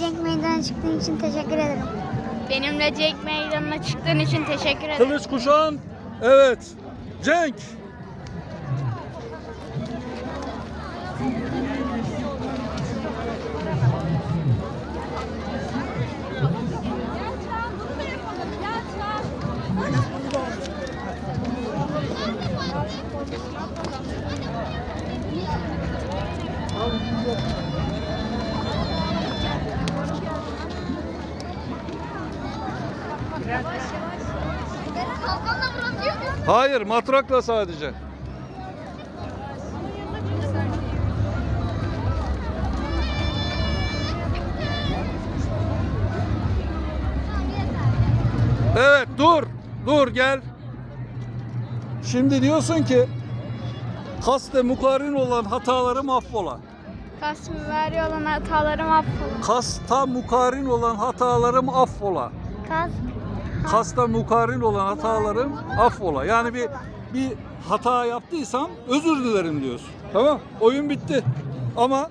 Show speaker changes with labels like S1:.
S1: Cenk meydana çıktığın için teşekkür ederim.
S2: Benimle Cenk meydanına çıktığın için teşekkür ederim.
S3: Kılıç kuşan. Evet. Cenk.
S1: Kalkanla vuratıyor
S3: Hayır matrakla sadece. Evet dur. Dur gel. Şimdi diyorsun ki kaste mukarin olan hatalarım affola.
S2: Kasmiveri olan hatalarım affola.
S3: Kasta mukarin olan hatalarım affola.
S1: Kas.
S3: Kasta mukarin olan hatalarım affola. Yani bir bir hata yaptıysam özür dilerim diyorsun. Tamam? Oyun bitti. Ama